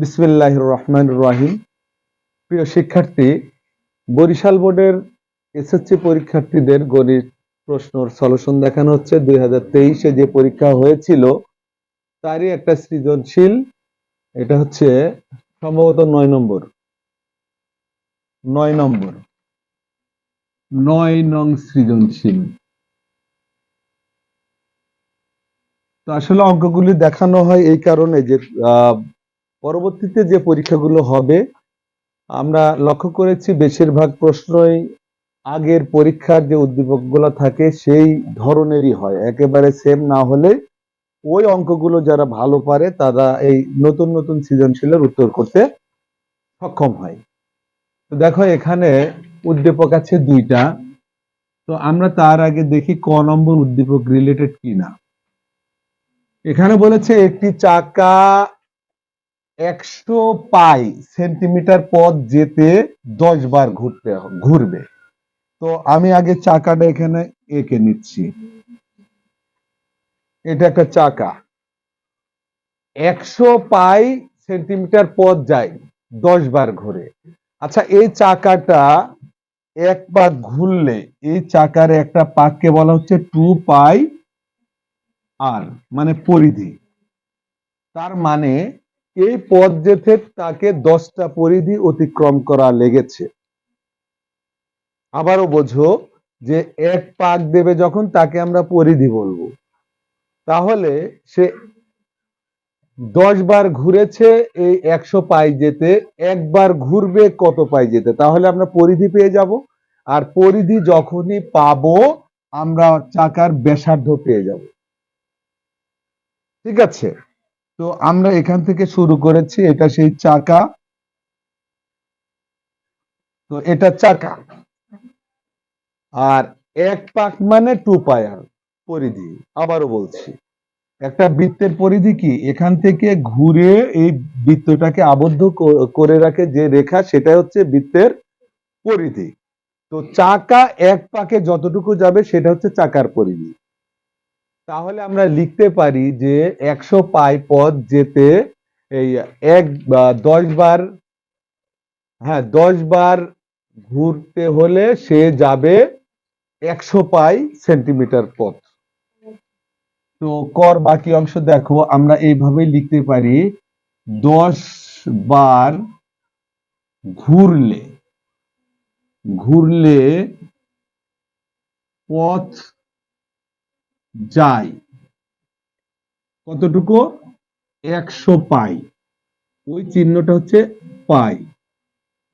বিসমিল্লাহ রহমান রাহিম প্রিয় শিক্ষার্থী, বরিশাল বোর্ডের এসএসসি পরীক্ষার্থীদের গণিত প্রশ্নর সলিউশন দেখানো হচ্ছে। দুই তেইশে যে পরীক্ষা হয়েছিল, তারই একটা সৃজনশীল। এটা হচ্ছে সম্ভবত নয় নম্বর। নয় নম্বর। নয় নং সৃজনশীল। তো আসলে অঙ্কগুলি দেখানো হয় এই কারণে যে পরবর্তীতে যে পরীক্ষাগুলো হবে, আমরা লক্ষ্য করেছি বেশিরভাগ প্রশ্নই আগের পরীক্ষার যে উদ্দীপকগুলো থাকে সেই ধরনেরই হয়। একেবারে সেম না হলে ওই অঙ্কগুলো যারা ভালো পারে তারা এই নতুন নতুন সৃজনশীলের উত্তর করতে সক্ষম হয়। তো দেখো এখানে উদ্দীপক আছে দুইটা। তো আমরা তার আগে দেখি ক নম্বর উদ্দীপক রিলেটেড কিনা। এখানে বলেছে একটি চাকা একশো পাই সেন্টিমিটার পথ যেতে দশ বার ঘুরতে ঘুরবে। তো আমি আগে চাকাটা এখানে এঁকে নিচ্ছি। এটা একটা চাকা। একশো পাই সেন্টিমিটার পথ যায় দশ বার ঘুরে। আচ্ছা এই চাকাটা এক পাক ঘুরলে, এই চাকার একটা পাককে বলা হচ্ছে টু পাই আর মানে পরিধি। তার মানে এই পথ যেতে তাকে দশটা পরিধি অতিক্রম করা লেগেছে। আবারও বোঝো যে এক পাক দেবে যখন তাকে আমরা পরিধি বলব। তাহলে সে দশ বার ঘুরেছে, এই একশো পাই যেতে, একবার ঘুরবে কত পাই যেতে? তাহলে আমরা পরিধি পেয়ে যাব। আর পরিধি যখনই পাবো, আমরা চাকার ব্যাসার্ধ পেয়ে যাব। ঠিক আছে? তো আমরা এখান থেকে শুরু করেছি, এটা সেই চাকা। তো এটা চাকা। আর এক পাক মানে টু পায়ার পরিধি, আবারও বলছি। একটা বৃত্তের পরিধি কি? এখান থেকে ঘুরে এই বৃত্তটাকে আবদ্ধ করে রাখে যে রেখা সেটা হচ্ছে বৃত্তের পরিধি। তো চাকা এক পাকে যতটুকু যাবে, সেটা হচ্ছে চাকার পরিধি। তাহলে আমরা লিখতে পারি যে একশো পাই পথ যেতে এই এক দশ বার হ্যাঁ দশ বার ঘুরতে হলে সে যাবে একশো পাই সেন্টিমিটার পথ। তো কর বাকি অংশ দেখো, আমরা এইভাবে লিখতে পারি, দশ বার ঘুরলে ঘুরলে পথ যায় কতটুকু? একশো পাই। ওই চিহ্নটা হচ্ছে পাই।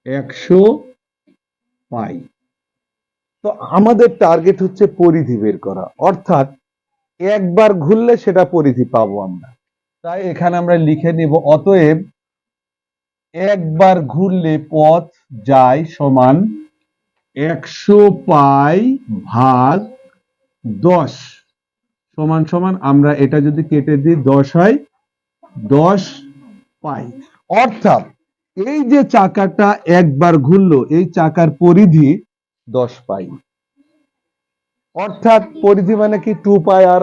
একশো পাই। তো আমাদের টার্গেট হচ্ছে পরিধি বের করা। অর্থাৎ একবার ঘুরলে সেটা পরিধি পাবো আমরা। তাই এখানে আমরা লিখে নিব, অতএব একবার ঘুরলে পথ যায় সমান একশো পাই ভাগ দশ। সমান সমান আমরা এটা যদি কেটে দিই দশ হয় দশ পাই। অর্থাৎ এই যে চাকাটা একবার ঘুরলো, এই চাকার পরিধি দশ পাই। অর্থাৎ পরিধি মানে কি টু পাই আর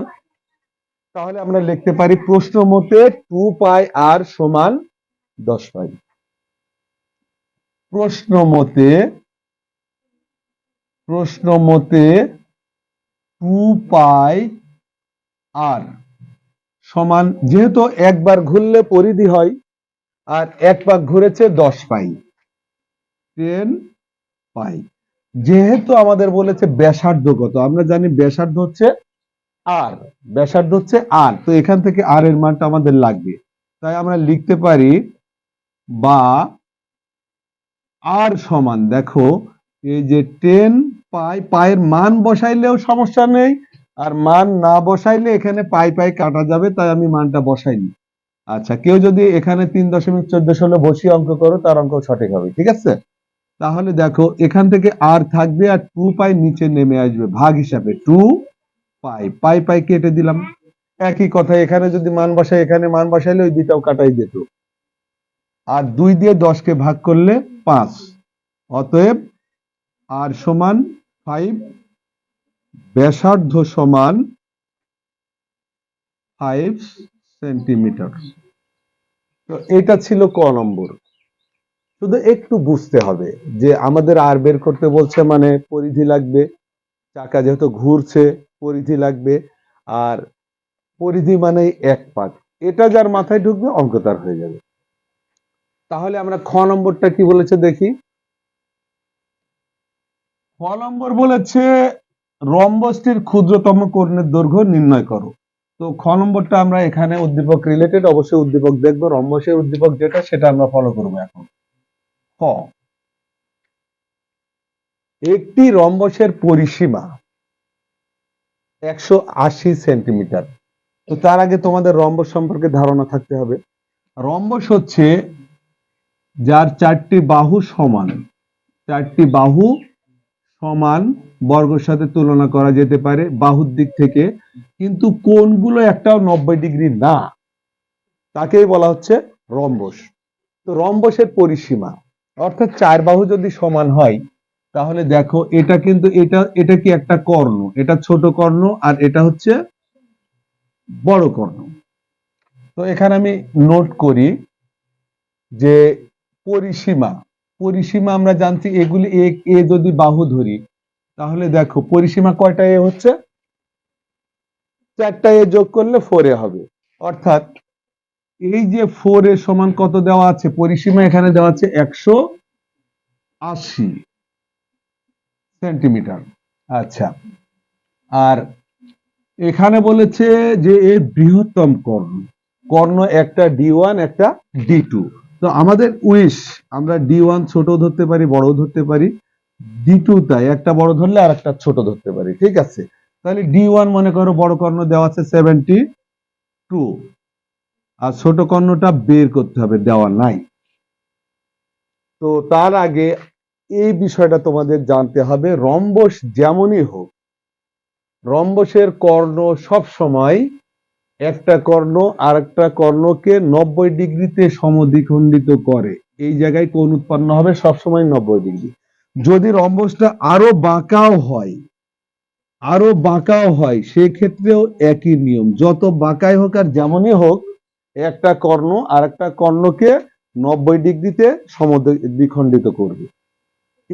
তাহলে আমরা লিখতে পারি প্রশ্ন মতে টু পাই আর সমান দশ পাই। প্রশ্ন মতে প্রশ্ন মতে টু পাই আর সমান, যেহেতু একবার ঘুরলে পরিধি হয়, আর এক পাক ঘুরেছে দশ পাই, টেন পাই। যেহেতু আমাদের বলেছে ব্যাসার্ধ কত, আমরা জানি ব্যাসার্ধ হচ্ছে আর, ব্যাসার্ধ হচ্ছে আর, তো এখান থেকে আর এর মানটা আমাদের লাগবে। তাই আমরা লিখতে পারি বা আর সমান, দেখো, এই যে টেন পাই পায়ের মান বসাইলেও সমস্যা নেই আর মান না বসাইলে এখানে পাই পাই কাটা যাবে, তাই আমি মানটা বসাইনি। আচ্ছা কেউ যদি এখানে তিন দশমিক চোদ্দ ষোলো বসিয়ে অঙ্ক করো, তার অঙ্ক সঠিক হবে, ঠিক আছে? তাহলে দেখো, এখান থেকে আর থাকবে আর টু পাই নিচে নেমে আসবে, ভাগ হিসাবে টু পাই পাই পাই কেটে দিলাম। একই কথা, এখানে যদি মান বসাই, এখানে মান বসাইলে ওই দুইটাও কাটাই যেত। আর দুই দিয়ে দশকে ভাগ করলে পাঁচ, অতএব আর সমান ফাইভ ব্যাসার্ধ সমান ফাইভ সেন্টিমিটার তো এটা ছিল ক নম্বর। শুধু একটু বুঝতে হবে যে আমাদের আর বের করতে বলছে মানে পরিধি লাগবে, চাকা যেহেতু ঘুরছে, পরিধি লাগবে, আর পরিধি মানে এক পাক এটা যার মাথায় ঢুকবে, অঙ্ক তার হয়ে যাবে। তাহলে আমরা খ নম্বরটা কি বলেছে দেখি? খ নম্বর বলেছে রম্বসটির ক্ষুদ্রতম কর্ণের দৈর্ঘ্য নির্ণয় করো। তো খ নম্বরটা আমরা এখানে উদ্দীপক রিলেটেড অবশ্যই উদ্দীপক দেখব। রম্বসের উদ্দীপক যেটা, সেটা আমরা ফলো করব এখন। খ। একটি রম্বসের পরিসীমা একশো আশি সেন্টিমিটার। তো তার আগে তোমাদের রম্বস সম্পর্কে ধারণা থাকতে হবে। রম্বস হচ্ছে যার চারটি বাহু সমান, চারটি বাহু সমান বর্গের সাথে তুলনা করা যেতে পারে বাহুর দিক থেকে। কিন্তু কোনগুলো একটাও নব্বই ডিগ্রি না। তাকেই বলা হচ্ছে রম্বস। তো রম্বসের পরিসীমা, অর্থাৎ চার বাহু যদি সমান হয়, তাহলে দেখো এটা কিন্তু এটা এটা কি একটা কর্ণ? এটা ছোট কর্ণ আর এটা হচ্ছে বড় কর্ণ। তো এখানে আমি নোট করি যে পরিসীমা পরিসীমা আমরা জানছি এগুলি এ যদি বাহু ধরি তাহলে দেখো, পরিসীমা কয়টা এ হচ্ছে? চারটা এ যোগ করলে ফোর এ হবে। অর্থাৎ এই যে ফোর এর সমান কত দেওয়া আছে? পরিসীমা এখানে দেওয়া আছে একশো আশি সেন্টিমিটার। আচ্ছা। আর এখানে বলেছে যে এর বৃহত্তম কর্ণ কর্ণ একটা ডি ওয়ান একটা ডি টু তো আমাদের উইশ আমরা ডি ওয়ান ছোট ধরতে পারি বড় ধরতে পারি। ডি টু তাই, একটা বড় ধরলে আর একটা ছোট ধরতে পারি, ঠিক আছে? তাহলে ডি ওয়ান মনে করো বড় কর্ণ দেওয়া আছে সেভেন্টি টু আর ছোট কর্ণটা বের করতে হবে, দেওয়া নাই। তো তার আগে এই বিষয়টা তোমাদের জানতে হবে, রম্বস যেমনই হোক, রম্বসের কর্ণ সব সময় একটা কর্ণ আর একটা কর্ণকে নব্বই ডিগ্রিতে সমদ্বিখণ্ডিত করে। এই জায়গায় কোন উৎপন্ন হবে? সবসময় নব্বই ডিগ্রি। যদি রম্বসটা আরও বাঁকাও হয়, আরও বাঁকাও হয়, সেক্ষেত্রেও একই নিয়ম। যত বাঁকাই হোক আর যেমনই হোক, একটা কর্ণ আর একটা কর্ণকে নব্বই ডিগ্রিতে সমদ্বিখণ্ডিত করবে।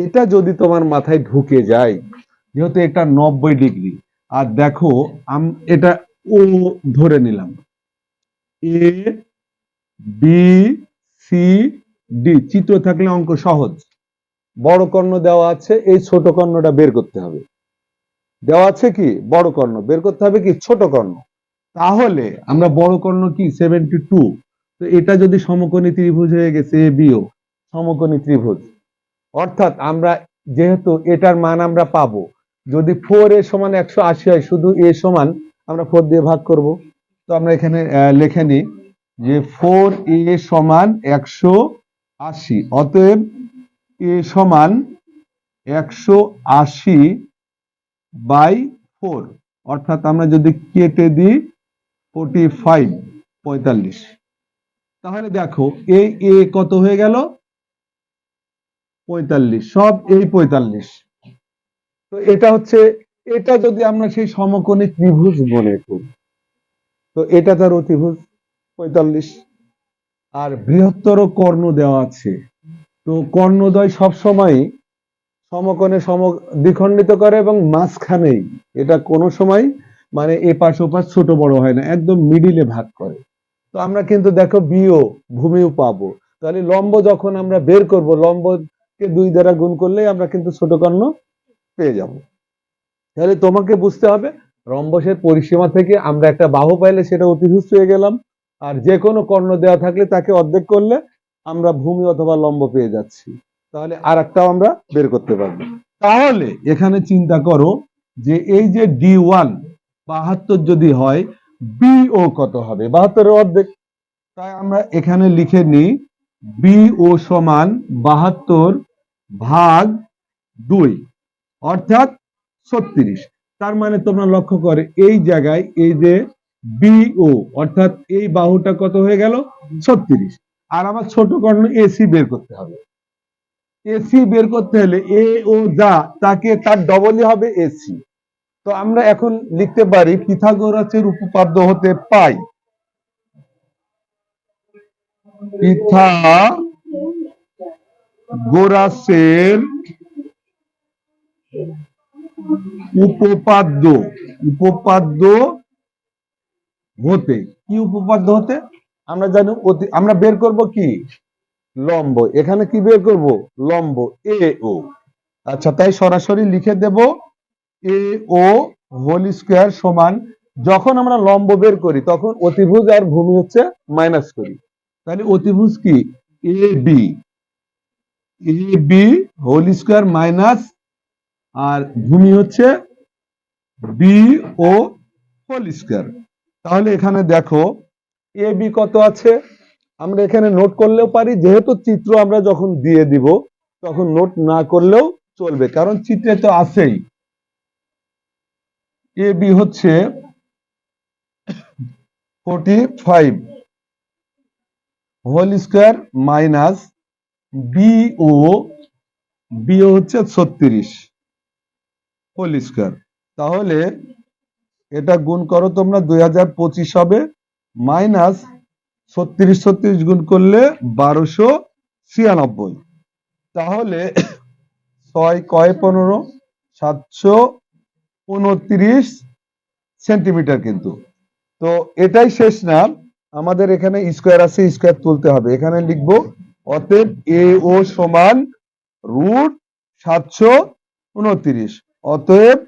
এটা যদি তোমার মাথায় ঢুকে যায়, যেহেতু এটা নব্বই ডিগ্রি, আর দেখো, আম- এটা ও ধরে নিলাম। এ, বি, সি, ডি, চিত্র থাকলে অঙ্ক সহজ। বড় কর্ণ দেওয়া আছে, এই ছোট কর্ণটা বের করতে হবে। দেওয়া আছে কি? বড় কর্ণ। বের করতে হবে কি? ছোট কর্ণ। তাহলে আমরা বড় কর্ণ কি? সেভেন্টি টু তো এটা যদি সমকোণী ত্রিভুজ হয়ে গেছে, এ বিও সমকোণী ত্রিভুজ। অর্থাৎ আমরা যেহেতু এটার মান আমরা পাবো, যদি ফোর এ সমান একশো আশি হয়, শুধু এ সমান, আমরা ফোর দিয়ে ভাগ করব। তো আমরা এখানে লিখে নিই যে ফোর এ সমান একশো আশি। অতএব এ সমান একশো আশি বাই ফোর। অর্থাৎ আমরা যদি কেটে দিই ফোর্টি ফাইভ, পঁয়তাল্লিশ। তাহলে দেখো, এই এ কত হয়ে গেল? পঁয়তাল্লিশ। সব এই পঁয়তাল্লিশ। তো এটা হচ্ছে, এটা যদি আমরা সেই সমকোণী ত্রিভুজ মনে করি, তো এটা তার অতিভুজ পঁয়তাল্লিশ। আর বৃহত্তর কর্ণ দেওয়া আছে তো কর্ণদ্বয় সবসময় সমকোণে সম দ্বিখণ্ডিত করে এবং মাঝখানেই। এটা কোনো সময় মানে এপাশ ওপাশ ছোট বড় হয় না, একদম মিডিলে ভাগ করে। তো আমরা কিন্তু দেখো বিও ভূমিও পাবো। তাহলে লম্ব যখন আমরা বের করব, লম্বকে দুই দ্বারা গুণ করলেই আমরা কিন্তু ছোট কর্ণ পেয়ে যাব। তাহলে তোমাকে বুঝতে হবে, রম্বসের পরিসীমা থেকে আমরা একটা বাহু পাইলে সেটা অতিভুজ হয়ে গেলাম। আর যে কোনো কর্ণ দেওয়া থাকলে তাকে অর্ধেক করলে আমরা ভূমি অথবা লম্ব পেয়ে যাচ্ছি। তাহলে আর একটাও আমরা বের করতে পারব। তাহলে এখানে চিন্তা করো যে এই যে ডি ওয়ান বাহাত্তর যদি হয় বিও কত হবে? বাহাত্তরের অর্ধেক। তাই আমরা এখানে লিখে নিই বিও সমান বাহাত্তর ভাগ দুই, অর্থাৎ ছত্রিশ। তার মানে তোমরা লক্ষ্য করে, এই জায়গায় এই যে বিও অর্থাৎ এই বাহুটা কত হয়ে গেল? ছত্রিশ। আর আমার ছোট কর্ণ এসি বের করতে হবে। এসি বের করতে হলে এ ও যা, তাকে তার ডবলই হবে এসি তো আমরা এখন লিখতে পারি পিথাগোরাসের উপপাদ্য হতে পাই। পিথা গোরাসের উপপাদ্য উপপাদ্য হতে, কি উপপাদ্য হতে? আমরা জানি আমরা বের করব কি? লম্ব। এখানে কি বের করব? লম্ব। এ ও আচ্ছা তাই সরাসরি লিখে দেব এ ও হোল স্কোয়ার সমান যখন আমরা লম্ব বের করি, তখন অতিভুজ আর ভূমি হচ্ছে মাইনাস করি। তাহলে অতিভুজ কি? A B A B whole square minus আর ভূমি হচ্ছে বি ও হোল স্কোয়ার তাহলে এখানে দেখো এ বি কত আছে? আমরা এখানে নোট করলেও পারি, যেহেতু চিত্র আমরা যখন দিয়ে দিব, তখন নোট না করলেও চলবে, কারণ চিত্রে তো আছেই। এ বি হচ্ছে forty five whole square minus B O B O হচ্ছে ছত্রিশ হোল স্কোয়ার তাহলে এটা গুণ করো তোমরা দুই হাজার পঁচিশ হবে মাইনাস ছত্রিশ ছত্রিশ গুণ করলে বারোশো ছিয়ানব্বই। তাহলে ছয় কয় পনেরো? সাতশো উনত্রিশ সেন্টিমিটার কিন্তু। তো এটাই শেষ না আমাদের এখানে স্কোয়ার আছে, স্কোয়ার তুলতে হবে। এখানে লিখব, অতএব এ ও সমান রুট সাতশো উনত্রিশ। অতএব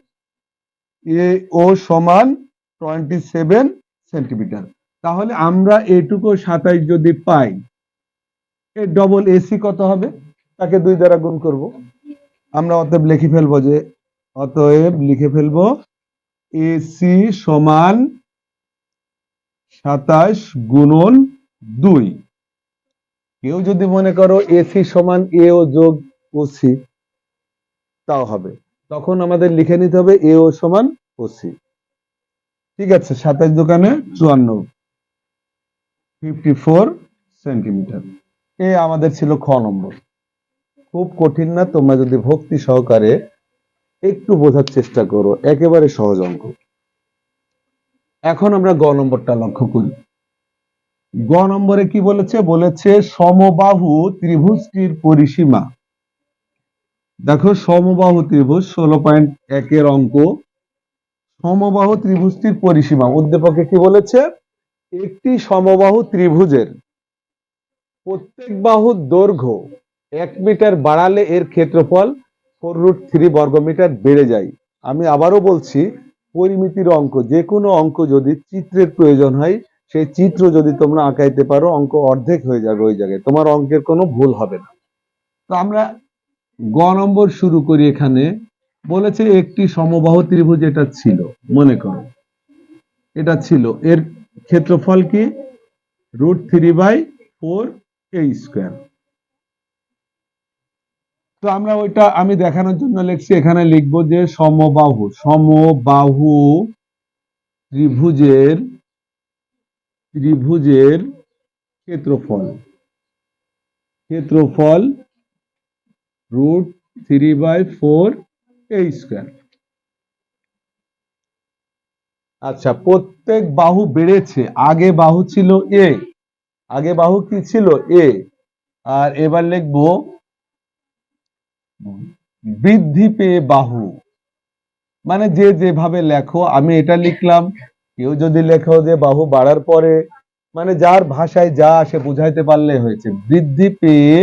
এ ও সমান টোয়েন্টি সেভেন সেন্টিমিটার। তাহলে আমরা এটুকু সাতাইশ যদি পাই, এর ডবল এসি কত হবে? তাকে দুই দ্বারা গুণ করব। আমরা অতএব লিখে ফেলব যে, অতএব লিখে ফেলব এসি সমান সাতাশ গুণন দুই। কেউ যদি মনে করো এসি সমান এ ও যোগ ও সি তাও হবে। তখন আমাদের লিখে নিতে হবে এ ও সমান ও সি ঠিক আছে সাতাশ দোকানে চুয়ান্ন। Fifty four centimetre. এ আমাদের ছিল খ নম্বর। খুব কঠিন না, তোমরা যদি ভক্তি সহকারে একটু বোঝার চেষ্টা করো, একেবারে সহজ অঙ্ক। এখন আমরা গ নম্বরটা লক্ষ্য করি। গ নম্বরে কি বলেছে? বলেছে সমবাহু ত্রিভুজটির পরিসীমা। দেখো, সমবাহু ত্রিভুজ ষোলো পয়েন্ট একের অঙ্ক। সমবাহু ত্রিভুজটির পরিসীমা। উদ্দীপকে কি বলেছে? একটি সমবাহু ত্রিভুজের প্রত্যেক বাহুর দৈর্ঘ্য এক মিটার বাড়ালে এর ক্ষেত্রফল ফোর রুট থ্রি বর্গমিটার বেড়ে যায়। আমি আবারও বলছি, পরিমিতির অঙ্ক যে কোনো অঙ্ক যদি চিত্রের প্রয়োজন হয়, সেই চিত্র যদি তোমরা আঁকাইতে পারো, অঙ্ক অর্ধেক হয়ে যাবে ওই জায়গায়। তোমার অঙ্কের কোনো ভুল হবে না। তো আমরা গ নম্বর শুরু করি এখানে। বলেছে একটি সমবাহু ত্রিভুজ এটা ছিল, মনে করো। এটা ছিল। এর ক্ষেত্রফল কি? Root three by four A square. তো আমরা ওইটা আমি দেখানোর জন্য লিখছি, এখানে লিখব যে সমবাহু সমবাহু ত্রিভুজের ত্রিভুজের ক্ষেত্রফল। ক্ষেত্রফল root three by four A square. আচ্ছা প্রত্যেক বাহু বেড়েছে। আগে বাহু ছিল এ। আগে বাহু কি ছিল? এ। আর এবার লিখব বৃদ্ধি পেয়ে বাহু। মানে যে যেভাবে লেখো, আমি এটা লিখলাম। কেউ যদি লেখো যে বাহু বাড়ার পরে মানে যার ভাষায় যা আসে বুঝাইতে পারলে হয়েছে। বৃদ্ধি পেয়ে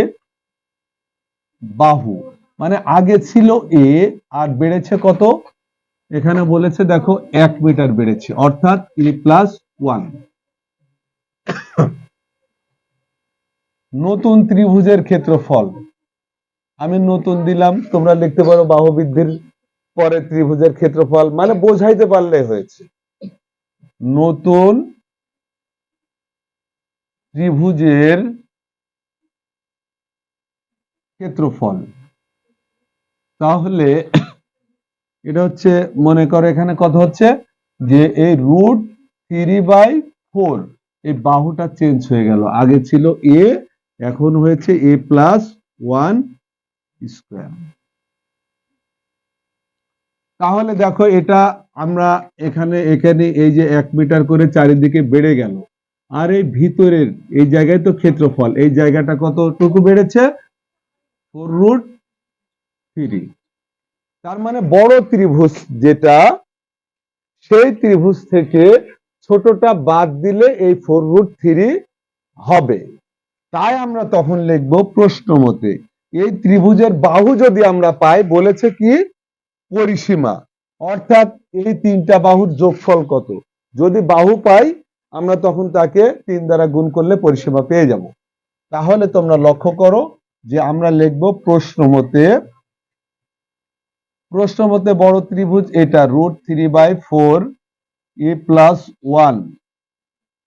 বাহু। মানে আগে ছিল এ, আর বেড়েছে কত? এখানে বলেছে, দেখো, এক মিটার বেড়েছে, অর্থাৎ এ প্লাস ওয়ান নতুন ত্রিভুজের ক্ষেত্রফল। আমি নতুন দিলাম, তোমরা লিখতে পারো বাহু বৃদ্ধির পরে ত্রিভুজের ক্ষেত্রফল মানে বোঝাইতে পারলে হয়েছে। নতুন ত্রিভুজের ক্ষেত্রফল। তাহলে এটা হচ্ছে মনে করো এখানে কত হচ্ছে? যে এই রুট থ্রি বাই ফোর এই বাহুটা চেঞ্জ হয়ে গেল। আগে ছিল এ এখন হয়েছে এ প্লাস ওয়ান স্কোয়ার তাহলে দেখো এটা আমরা এখানে এখানে এই যে এক মিটার করে চারিদিকে বেড়ে গেল। আর এই ভিতরের, এই জায়গায় তো ক্ষেত্রফল, এই জায়গাটা কতটুকু বেড়েছে? ফোর রুট থ্রি তার মানে বড় ত্রিভুজ যেটা, সেই ত্রিভুজ থেকে ছোটটা বাদ দিলে এই ফোর রুট থ্রি হবে। তাই আমরা তখন লিখব প্রশ্ন মতে। এই ত্রিভুজের বাহু যদি আমরা পাই, বলেছে কি? পরিসীমা। অর্থাৎ এই তিনটা বাহুর যোগফল কত? যদি বাহু পাই, আমরা তখন তাকে তিন দ্বারা গুণ করলে পরিসীমা পেয়ে যাব। তাহলে তোমরা লক্ষ্য করো যে আমরা লিখব প্রশ্ন মতে প্রশ্ন মতে বড় ত্রিভুজ, এটা root three by four A plus one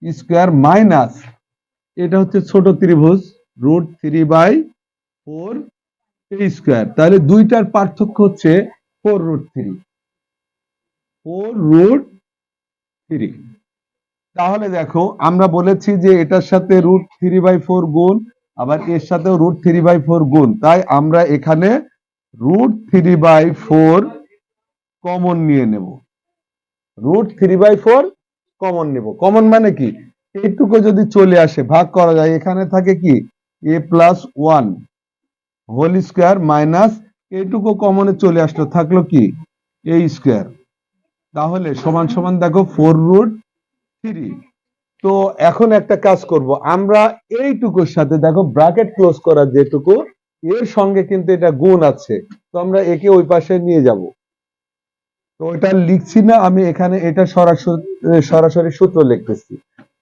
square minus এটা হচ্ছে ছোট ত্রিভুজ root three by four A square তাহলে দুইটার পার্থক্য হচ্ছে four root three four root three তাহলে দেখো, আমরা বলেছি যে এটার সাথে রুট থ্রি বাই ফোর গুণ, আবার এর সাথেও রুট থ্রি বাই ফোর গুণ। তাই আমরা এখানে root three by four common নিয়ে নেব। Root three by four common নেব। কমন মানে কি? এইটুকু যদি চলে আসে, ভাগ করা যায়, এখানে থাকে কি? A plus one whole square minus এইটুকু কমনে চলে আসলো, থাকল কি? এ স্কোয়ার তাহলে সমান সমান দেখো ফোর রুট থ্রি তো এখন একটা কাজ করব, আমরা এইটুকুর সাথে দেখো ব্রাকেট ক্লোজ করার যেটুকু এর সঙ্গে কিন্তু এটা গুণ আছে। তো আমরা একে ওই পাশে নিয়ে যাব। তো এটা লিখছি না, আমি এখানে এটা সরাসরি সরাসরি সূত্র লিখতেছি।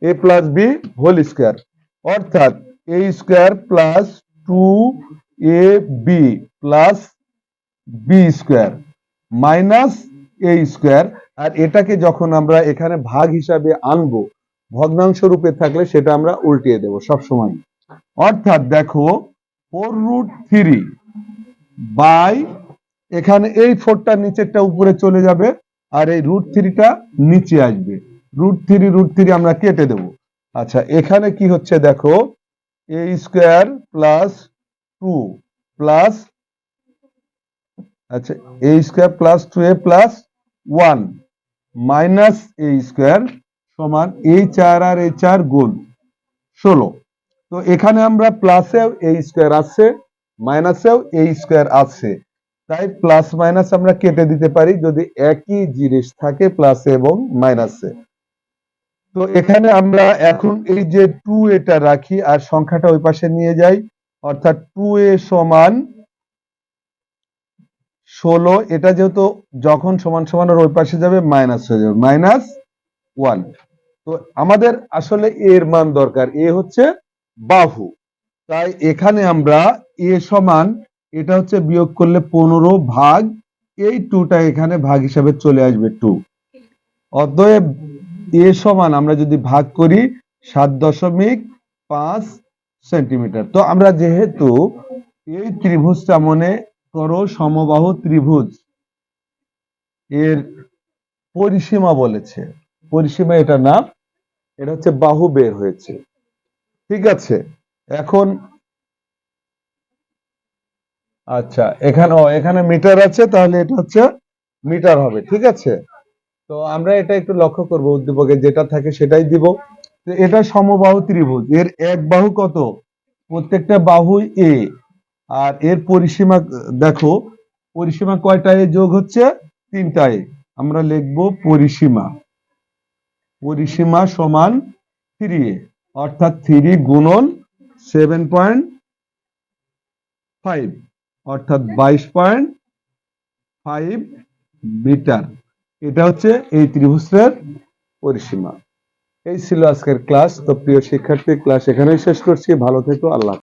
A plus B whole square. অর্থাৎ A square plus two A B plus B square minus A square. আর এটাকে যখন আমরা এখানে ভাগ হিসাবে আনব, ভগ্নাংশ রূপে থাকলে সেটা আমরা উল্টিয়ে দেব সবসময়। অর্থাৎ দেখো ফোর রুট থ্রি বাই, এখানে এই ফোরটা নিচেরটা উপরে চলে যাবে আর এই রুট থ্রিটা নিচে আসবে। রুট থ্রি রুট থ্রি আমরা কেটে দেব। আচ্ছা এখানে কি হচ্ছে দেখো? A square plus two plus আচ্ছা A square plus two, A plus one minus A square সমান এই চার আর এই চার গুণ ষোলো। তো এখানে আমরা প্লাসেও এ স্কোয়ার আছে মাইনাসেও এ স্কোয়ার আছে। তাই প্লাস মাইনাস আমরা কেটে দিতে পারি যদি একই জিনিস থাকে প্লাসে এবং মাইনাসে তো এখানে আমরা এখন এই যে টু এটা রাখি আর সংখ্যাটা ওই পাশে নিয়ে যাই, অর্থাৎ টু এ সমান ষোলো, এটা যেহেতু যখন সমান সমান ওর ওই পাশে যাবে মাইনাস হয়ে যাবে। মাইনাস ওয়ান তো আমাদের আসলে এর মান দরকার। এ হচ্ছে বাহু। তাই এখানে আমরা এ সমান এটা হচ্ছে বিয়োগ করলে পনেরো ভাগ, এই টুটা এখানে ভাগ হিসাবে চলে আসবে টু অতএব এ সমান আমরা যদি ভাগ করি সাত দশমিক পাঁচ সেন্টিমিটার। তো আমরা যেহেতু এই ত্রিভুজটা মনে করো সমবাহু ত্রিভুজ, এর পরিসীমা বলেছে। পরিসীমা এটা না এটা হচ্ছে বাহু বের হয়েছে। ঠিক আছে। এখন আচ্ছা এখানে এখানে মিটার আছে, তাহলে এটা হচ্ছে মিটার হবে, ঠিক আছে? তো আমরা এটা একটু লক্ষ্য করব উদ্দীপকে, যেটা থাকে সেটাই দিব। এটা সমবাহু ত্রিভুজ, এর এক বাহু কত? প্রত্যেকটা বাহু এ আর এর পরিসীমা, দেখো, পরিসীমা কয়টায় যোগ হচ্ছে? তিনটায় আমরা লিখব পরিসীমা পরিসীমা সমান থ্রি এ। অর্থাৎ থ্রি গুণন সেভেন পয়েন্ট ফাইভ, অর্থাৎ বাইশ পয়েন্ট ফাইভ মিটার। এটা হচ্ছে এই ত্রিভুজের পরিসীমা। এই ছিল আজকের ক্লাস। তো প্রিয় শিক্ষার্থী, ক্লাস এখানেই শেষ করছি। ভালো থেকো, আল্লাহ।